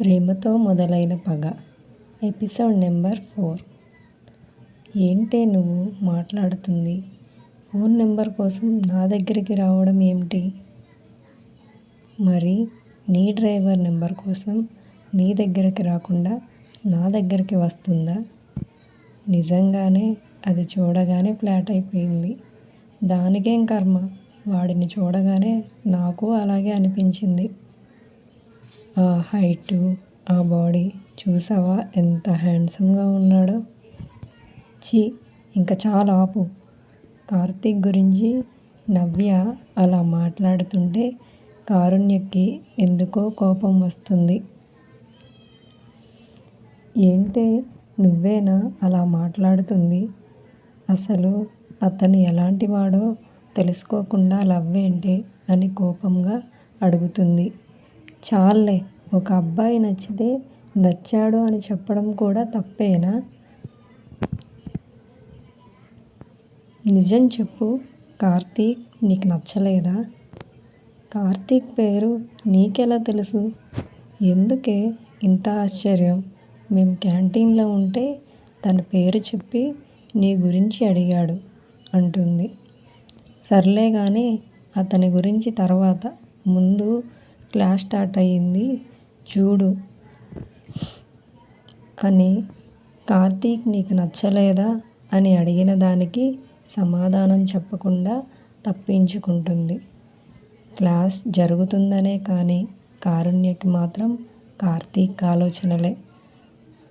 ప్రేమతో మొదలైన పగ. Episode number four. ఏంటే నువ్వు మాట్లాడుతుంది? ఫోన్ నెంబర్ కోసం నా దగ్గరికి రావడం ఏమిటి? మరి నీ డ్రైవర్ నెంబర్ కోసం నీ దగ్గరికి రాకుండా నా దగ్గరికి వస్తుందా? నిజంగానే అది చూడగానే ఫ్లాట్ అయిపోయింది. దానికేం కర్మ? వాడిని చూడగానే నాకు అలాగే అనిపించింది. ఆ హైటు ఆ బాడీ చూసావా? ఎంత హ్యాండ్సమ్గా ఉన్నాడో. ఛీ ఇంక చాలా ఆపు. కార్తీక్ గురించి నవ్య అలా మాట్లాడుతుంటే కారుణ్యకి ఎందుకో కోపం వస్తుంది. ఏంటే నువ్వేనా అలా మాట్లాడుతుంది? అసలు అతను ఎలాంటి వాడో తెలుసుకోకుండా లవ్ ఏంటి అని కోపంగా అడుగుతుంది. చాల్లే ఒక అబ్బాయి నచ్చితే నచ్చాడు అని చెప్పడం కూడా తప్పేనా? నిజం చెప్పు కార్తీక్ నీకు నచ్చలేదా? కార్తీక్ పేరు నీకెలా తెలుసు? ఎందుకే ఇంత ఆశ్చర్యం? మేము క్యాంటీన్లో ఉంటే తన పేరు చెప్పి నీ గురించి అడిగాడు అంటుంది. సర్లే కానీ అతని గురించి తర్వాత ముందు క్లాస్ స్టార్ట్ అయ్యింది. చూడు. అని కార్తీక్ నీకు నచ్చలేదా? అని అడిగిన దానికి సమాధానం చెప్పకుండా తప్పించుకుంటుంది. క్లాస్ జరుగుతుందనే కానీ కారుణ్యకి మాత్రం కార్తీక్ ఆలోచనలే.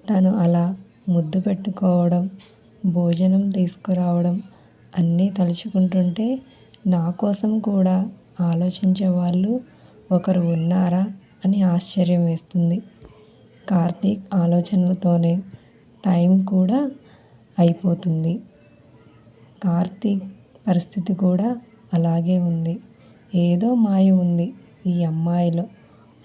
తను అలా ముద్దు పెట్టుకోవడం భోజనం తీసుకురావడం అన్నీ తలుచుకుంటుంటే నా కోసం కూడా ఆలోచించే వాళ్ళు ఒకరు ఉన్నారా అని ఆశ్చర్యం వేస్తుంది. కార్తీక్ ఆలోచనలతోనే టైం కూడా అయిపోతుంది. కార్తీక్ పరిస్థితి కూడా అలాగే ఉంది. ఏదో మాయ ఉంది ఈ అమ్మాయిలో.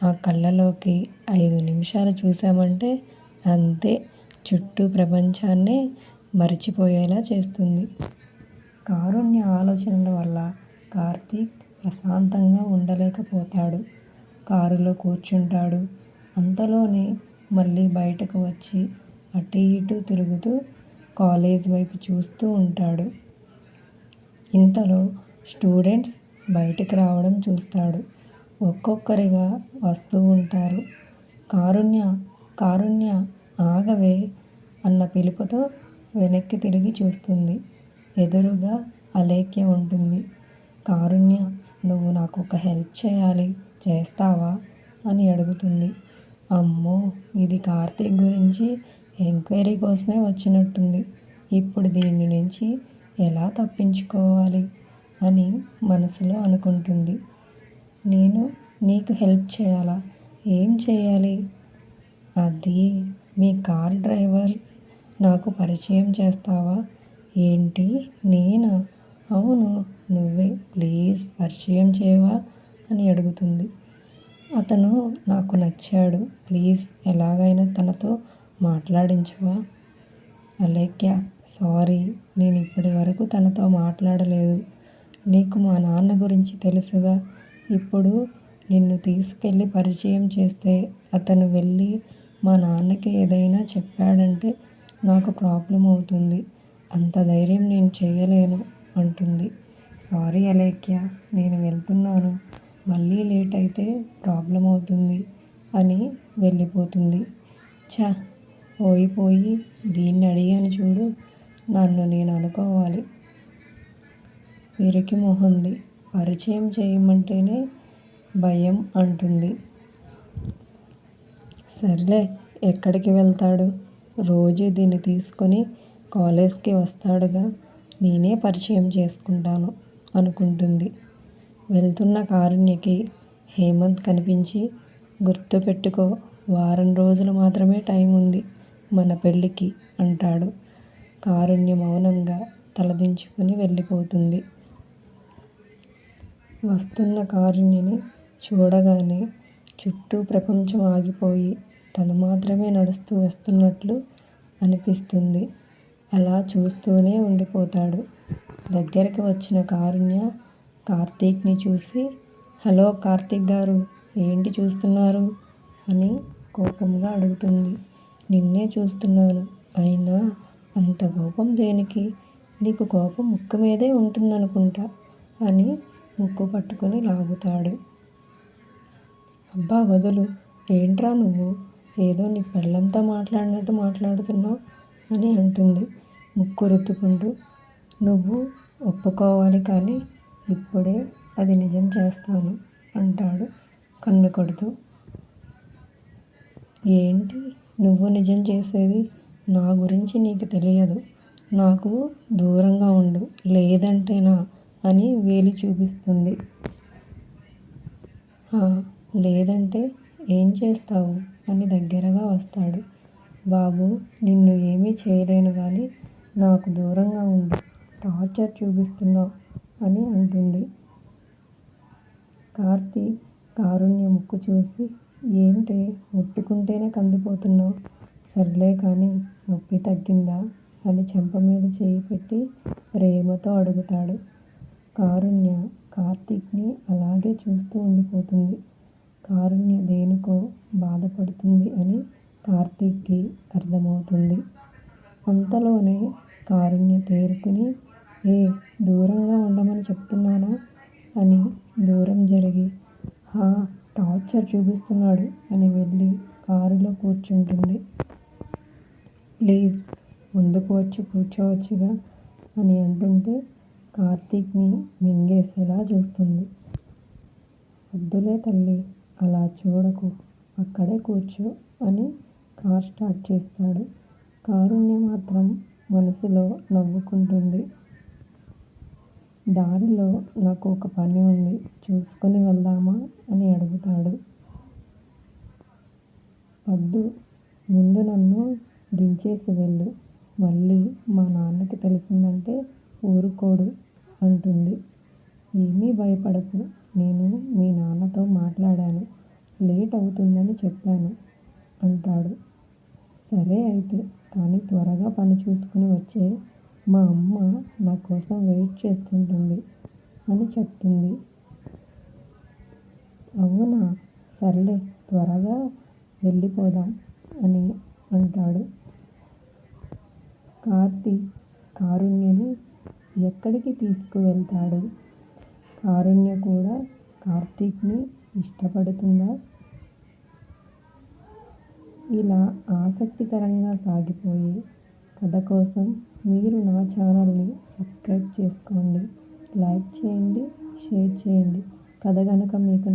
ఆ కళ్ళలోకి ఐదు నిమిషాలు చూసామంటే అంతే. చుట్టూ ప్రపంచాన్నే మరిచిపోయేలా చేస్తుంది. కారుణ్య ఆలోచనల వల్ల కార్తీక్ ప్రశాంతంగా ఉండలేకపోతాడు. కారులో కూర్చుంటాడు. అంతలోనే మళ్ళీ బయటకు వచ్చి అటు ఇటు తిరుగుతూ కాలేజ్ వైపు చూస్తూ ఉంటాడు. ఇంతలో స్టూడెంట్స్ బయటికి రావడం చూస్తాడు. ఒక్కొక్కరిగా వస్తూ ఉంటారు. కారుణ్య కారుణ్య ఆగవే అన్న పిలుపుతో వెనక్కి తిరిగి చూస్తుంది. ఎదురుగా అలేఖ్య ఉంటుంది. కారుణ్య నువ్వు నాకు ఒక హెల్ప్ చేయాలి చేస్తావా? అని అడుగుతుంది. అమ్మో ఇది కార్తీక్ గురించి ఎంక్వైరీ కోసమే వచ్చినట్టుంది. ఇప్పుడు దీని నుంచి ఎలా తప్పించుకోవాలి అని మనసులో అనుకుంటుంది. నేను నీకు హెల్ప్ చేయాలా? ఏం చేయాలి? అది మీ కార్ డ్రైవర్ నాకు పరిచయం చేస్తావా? ఏంటి? నేనా? అవును నువ్వే ప్లీజ్ పరిచయం చేయవా? అని అడుగుతుంది. అతను నాకు నచ్చాడు. ప్లీజ్ ఎలాగైనా తనతో మాట్లాడించవా? అలేఖ్య సారీ నేను ఇప్పటి వరకు తనతో మాట్లాడలేదు. నీకు మా నాన్న గురించి తెలుసుగా? ఇప్పుడు నిన్ను తీసుకెళ్ళి పరిచయం చేస్తే అతను వెళ్ళి మా నాన్నకి ఏదైనా చెప్పాడంటే నాకు ప్రాబ్లం అవుతుంది అంత ధైర్యం నేను చేయలేను అంటుంది. సారీ అలేఖ్య నేను వెళ్తున్నాను. మళ్ళీ లేట్ అయితే ప్రాబ్లం అవుతుంది అని వెళ్ళిపోతుంది. ఛ పోయిపోయి దీన్ని అడిగాను చూడు. నన్ను నేను అనుకోవాలి. ఇరికి మొహంది. పరిచయం చేయమంటేనే భయం అంటుంది. సర్లే ఎక్కడికి వెళ్తాడు? రోజు దీన్ని తీసుకొని కాలేజ్కి వస్తాడుగా. నేనే పరిచయం చేసుకుంటాను. అనుకుంటుంది. వెళ్తున్న కారుణ్యకి హేమంత్ కనిపించి గుర్తుపెట్టుకో వారం రోజులు మాత్రమే టైం ఉంది మన పెళ్ళికి అంటాడు. కారుణ్య మౌనంగా తలదించుకుని వెళ్ళిపోతుంది. వస్తున్న కారుణ్యని చూడగానే చుట్టూ ప్రపంచం ఆగిపోయి తను మాత్రమే నడుస్తూ వస్తున్నట్లు అనిపిస్తుంది. అలా చూస్తూనే ఉండిపోతాడు. దగ్గరికి వచ్చిన కారుణ్య కార్తీక్ని చూసి హలో కార్తీక్ గారు ఏంటి చూస్తున్నారు? అని కోపంగా అడుగుతుంది. నిన్నే చూస్తున్నాను. అయినా అంత కోపం దేనికి? నీకు కోపం ముక్కు మీదే ఉంటుందనుకుంటా అని ముక్కు పట్టుకుని లాగుతాడు. అబ్బా వదులు ఏంట్రా నువ్వు? ఏదో నీ పెళ్ళంతో మాట్లాడినట్టు మాట్లాడుతున్నావు అని అంటుంది. ముక్కు రుద్దుకుంటూ నువ్వు ఒప్పుకోవాలి కానీ ఇప్పుడే అది నిజం చేస్తాను అంటాడు కన్ను కొడుతూ ఏంటి? నువ్వు నిజం చేసేది నా గురించి నీకు తెలియదు. నాకు దూరంగా ఉండు లేదంటేనా అని వేలు చూపిస్తుంది. లేదంటే ఏం చేస్తావు? అని దగ్గరగా వస్తాడు. బాబు నిన్ను ఏమీ చేయలేను కానీ నాకు దూరంగా ఉండు. టార్చర్ చూపిస్తున్నావు అని అంటుంది. కార్తీక్ కారుణ్య ముక్కు చూసి ఏంటే ముట్టుకుంటేనే కందిపోతున్నావు? సర్లే కానీ నొప్పి తగ్గిందా? అని చెంప మీద చేయి పెట్టి ప్రేమతో అడుగుతాడు. కారుణ్య కార్తీక్ని అలాగే చూస్తూ ఉండిపోతుంది. కారుణ్య దేనికో బాధపడుతుంది అని కార్తీక్కి అర్థమవుతుంది. అంతలోనే కారుణ్య తేరుకుని ఏ దూరంగా ఉండమని చెప్తున్నానా? అని దూరం జరిగి హా టార్చర్ చూపిస్తున్నాడు అని వెళ్ళి కారులో కూర్చుంటుంది. ప్లీజ్ ముందుకు వచ్చి కూర్చోవచ్చుగా అని అంటుంటే కార్తీక్ని మింగేసేలా చూస్తుంది. వద్దులే తల్లి అలా చూడకు అక్కడే కూర్చో అని కార్ స్టార్ట్ చేస్తాడు. కారుణ్య మాత్రం మనసులో నవ్వుకుంటుంది. దారిలో నాకు ఒక పని ఉంది. చూసుకుని వెళ్దామా అని అడుగుతాడు. వద్దు ముందు నన్ను దించేసి వెళ్ళు. మళ్ళీ మా నాన్నకి తెలిసిందంటే ఊరుకోడు అంటుంది. ఏమీ భయపడకు. నేను మీ నాన్నతో మాట్లాడాను. లేట్ అవుతుందని చెప్పాను అంటాడు. సరే అయితే కానీ త్వరగా పని చూసుకుని వచ్చే మా అమ్మ నా కోసం వెయిట్ చేస్తుంటుంది అని చెప్తుంది. అవునా? సర్లే త్వరగా వెళ్ళిపోదాం అని అంటాడు. కార్తీ కారుణ్యని ఎక్కడికి తీసుకువెళ్తాడు? కారుణ్య కూడా కార్తీక్ని ఇష్టపడుతుందా? ఇలా ఆసక్తికరంగా సాగిపోయే కథ కోసం మీరు నా ఛానల్ని సబ్స్క్రైబ్ చేసుకోండి. లైక్ చేయండి షేర్ చేయండి. కథ కనుక మీకు